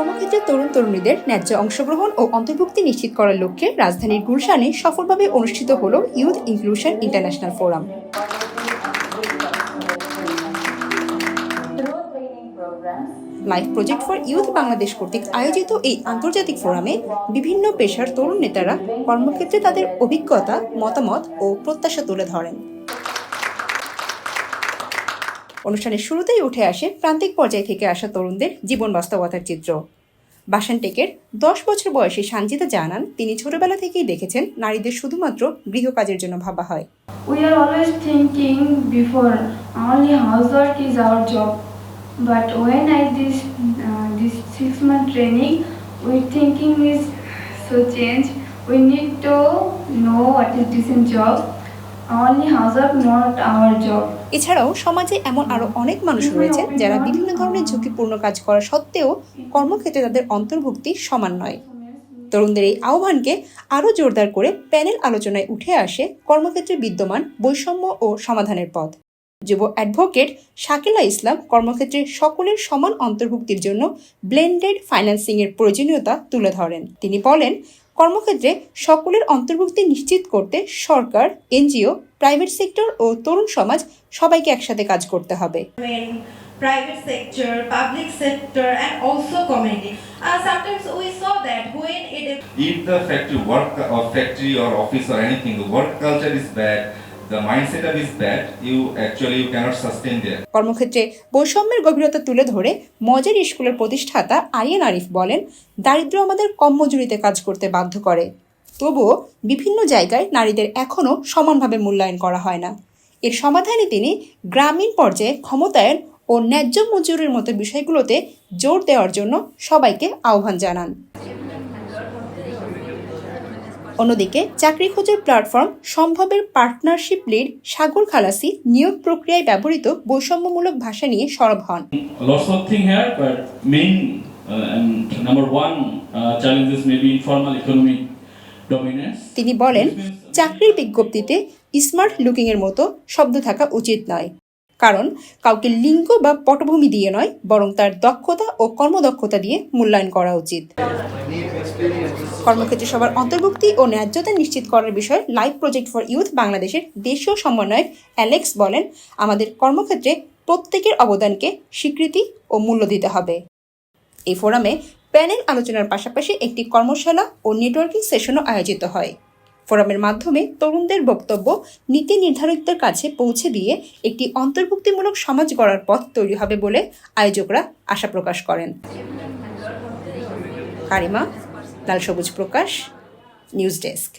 কর্মক্ষেত্রে তরুণ তরুণীদের ন্যায্য অংশগ্রহণ ও অন্তর্ভুক্তি নিশ্চিত করার লক্ষ্যে রাজধানীর গুলশানে সফলভাবে অনুষ্ঠিত হল youth inclusion international forum. Life project for youth Bangladesh কর্তৃক আয়োজিত এই আন্তর্জাতিক ফোরামে বিভিন্ন পেশার তরুণ নেতারা কর্মক্ষেত্রে তাদের অভিজ্ঞতা, মতামত ও প্রত্যাশা তুলে ধরেন। অনুষ্ঠানের শুরুতেই উঠে আসে প্রান্তিক পর্যায় থেকে আসা তরুণদের জীবন বাস্তবতার চিত্র। বাসানটেকের দশ বছর বয়সে সানজিতা জানান, তিনি ছোটবেলা থেকেই দেখেছেন নারীদের শুধুমাত্র গৃহকাজের জন্য ভাবা হয়। We are always thinking before only house work is our job but when I this this six training we thinking is so change we need to know what decent job এছাড়াও সমাজে এমন আরও অনেক মানুষ রয়েছে যারা বিভিন্ন ধরনের ঝুঁকিপূর্ণ কাজ করা সত্ত্বেও কর্মক্ষেত্রে তাদের অন্তর্ভুক্তি সমান নয়। তরুণদের এই আহ্বানকে আরও জোরদার করে প্যানেল আলোচনায় উঠে আসে কর্মক্ষেত্রে বিদ্যমান বৈষম্য ও সমাধানের পথ। যুব অ্যাডভোকেট শাকিলা ইসলাম কর্মক্ষেত্রে সকলের সমান অন্তর্ভুক্তির জন্য ব্লেন্ডেড ফাইন্যান্সিং এর প্রয়োজনীয়তা তুলে ধরেন। তিনি বলেন কর্মক্ষেত্রে সকলের অন্তর্ভুক্তি নিশ্চিত করতে সরকার এনজিও প্রাইভেট সেক্টর ও তরুণ সমাজ সবাইকে একসাথে কাজ করতে হবে private sector, public sector, and also community. Uh, sometimes we saw that when it is if the factory work or factory or office or anything the work culture is bad কর্মক্ষেত্রে বৈষম্যের গভীরতা তুলে ধরে মজার স্কুলের প্রতিষ্ঠাতা আরিয়ান আরিফ বলেন দারিদ্র আমাদের কম মজুরিতে কাজ করতে বাধ্য করে। তবুও বিভিন্ন জায়গায় নারীদের এখনও সমানভাবে মূল্যায়ন করা হয় না। এর সমাধানে তিনি গ্রামীণ পর্যায়ে ক্ষমতায়ন ও ন্যায্য মজুরির মতো বিষয়গুলোতে জোর দেওয়ার জন্য সবাইকে আহ্বান জানান। অন্যদিকে চাকরি খোঁজার প্ল্যাটফর্ম সম্ভবের পার্টনারশিপ লিড সাগর খালাসি নিয়োগ প্রক্রিয়ায় ব্যবহৃত বৈষম্যমূলক ভাষা নিয়ে সরব হন। Uh, uh. তিনি বলেন চাকরির বিজ্ঞপ্তিতে স্মার্ট লুকিং এর মতো শব্দ থাকা উচিত নয়। কারণ কাউকে লিঙ্গ বা পটভূমি দিয়ে নয় বরং তার দক্ষতা ও কর্মদক্ষতা দিয়ে মূল্যায়ন করা উচিত। কর্মক্ষেত্রে সবার অন্তর্ভুক্তি ও ন্যায্যতা নিশ্চিত করার বিষয়ে লাইভ প্রজেক্ট ফর ইউথ বাংলাদেশের দেশীয় সমন্বয়ক অ্যালেক্স বলেন, আমাদের কর্মক্ষেত্রে প্রত্যেকের অবদানকে স্বীকৃতি ও মূল্য দিতে হবে। এই ফোরামে প্যানেল আলোচনার পাশাপাশি একটি কর্মশালা ও নেটওয়ার্কিং সেশনও আয়োজিত হয়। ফোরামের মাধ্যমে তরুণদের বক্তব্য, নীতি নির্ধারকদের কাছে পৌঁছে দিয়ে একটি অন্তর্ভুক্তিমূলক সমাজ গড়ার পথ তৈরি হবে বলে আয়োজকরা আশা প্রকাশ করেন। কারিমা লাল সবুজ প্রকাশ নিউজ ডেস্ক।